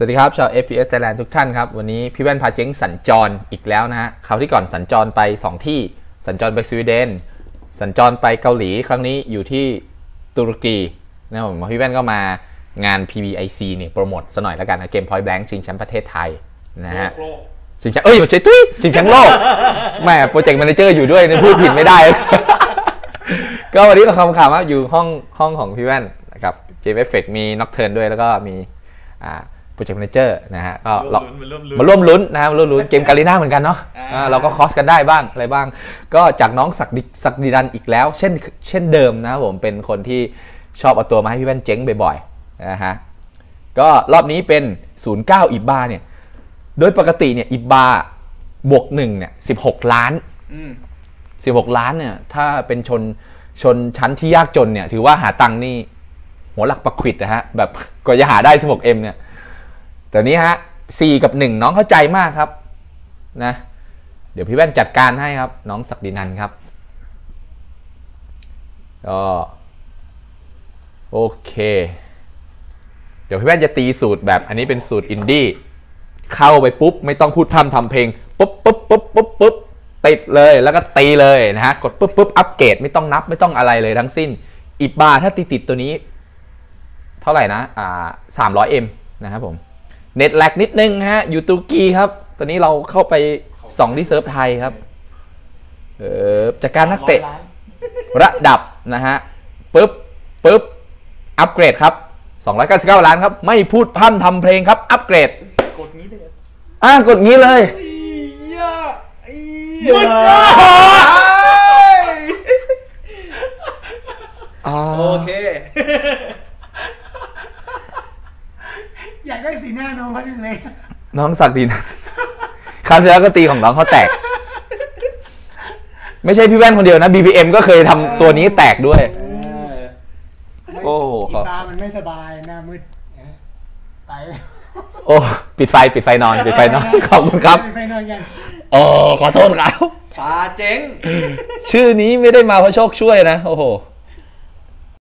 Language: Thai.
สวัสดีครับ ชาว FPS Thailand ทุกท่านครับ วันนี้พี่แว่นพาเจ๊งสัญจรอีกแล้วนะฮะคราวที่ก่อนสัญจรไป 2 ที่สัญจรไปสวีเดน สัญจรไปเกาหลีครั้งนี้อยู่ที่ตุรกีนะครับผมพี่แว่นก็มางาน PBIC เนี่ยโปรโมทซะหน่อยแล้วกันนะเกม Point Blank ชิงแชมป์ประเทศไทยนะฮะโลกชิงแชมป์เอ้ยไม่ใช่ทุยชิงแชมป์โลกแม่โปรเจกต์แมเนเจอร์อยู่ด้วยนะพูดผิดไม่ได้ ก็วันนี้เราคำข่าวว่าอยู่ห้องห้องของพี่แว่นนะครับเจมเอฟเฟกมีน็อกเทิร์นด้วยแล้วก็มีอ่า โปรเจกต์แมเนเจอร์นะฮะก็เรามันเริ่มลุ้นมาร่วมลุ้นนะครับร่วมลุ้นเกมกาลิน่าเหมือนกันเนาะอ่าอ่าเราก็คอสกันได้บ้างอะไรบ้าง ก็จากน้องศักดิศักดิดันอีกแล้ว เช่นเช่นเดิมนะครับผมเป็นคนที่ชอบเอาตัวมาให้พี่แว่นเจ๊งบ่อยๆนะฮะก็รอบนี้เป็น 09 อิบบาเนี่ยโดยปกติเนี่ยอิบบาบวกหนึ่งเนี่ย16ล้านอืม16ล้านเนี่ยถ้าเป็นชนชนชั้นที่ยากจนเนี่ยถือว่าหาตังค์นี่หัวหลักประควิดนะฮะแบบกว่าจะหาได้ 16M เนี่ย แต่นี้ฮะ4กับ1น้องเข้าใจมากครับนะเดี๋ยวพี่แว่นจัดการให้ครับ น้องศักดินันครับก็โอเค เดี๋ยวพี่แว่นจะตีสูตรแบบอันนี้เป็นสูตรอินดี้เข้าไปปุ๊บ ไม่ต้องพูดพร่ำทำเพลงปุ๊บปุ๊บปุ๊บปุ๊บปุ๊บติดเลยแล้วก็ตีเลยนะฮะ กดปุ๊บปุ๊บอัปเกรดไม่ต้องนับไม่ต้องอะไรเลยทั้งสิ้นอิบบาร์ถ้าติดติดตัวนี้ เท่าไหร่นะอ่าสามร้อยเอ็มนะครับผม เน็ตแลกนิดนึงฮะ อยู่ตุรกีครับ ตอนนี้เราเข้าไปส่องที่เซิร์ฟไทยครับ เออจากการนักเตะร้อยล้านระดับนะฮะปุ๊บปุ๊บ อัปเกรดครับ 299 ล้านครับ ไม่พูดพร่ำทำเพลงครับ อัปเกรด กดงี้เลยอ่ากดงี้เลยอียะอียะโอเค อยา กได้สีหน้าน้องเขาจังเลยน้องศักดินคราวที่แล้วก็ตีของน้องเขาแตก ไม่ใช่พี่แว่นคนเดียวนะ BBM ก็เคยทำตัวนี้แตกด้วย โอ้โหอีขอตามันไม่สบายหน้ามืดนะไปโอ้ ปิดไฟปิดไฟนอน ปิดไฟนอน ขอบคุณครับไปไปนอนกันโอ้ขอโทษครับปาเจ๊ง ชื่อนี้ไม่ได้มาเพราะโชคช่วยนะ โอ้โหป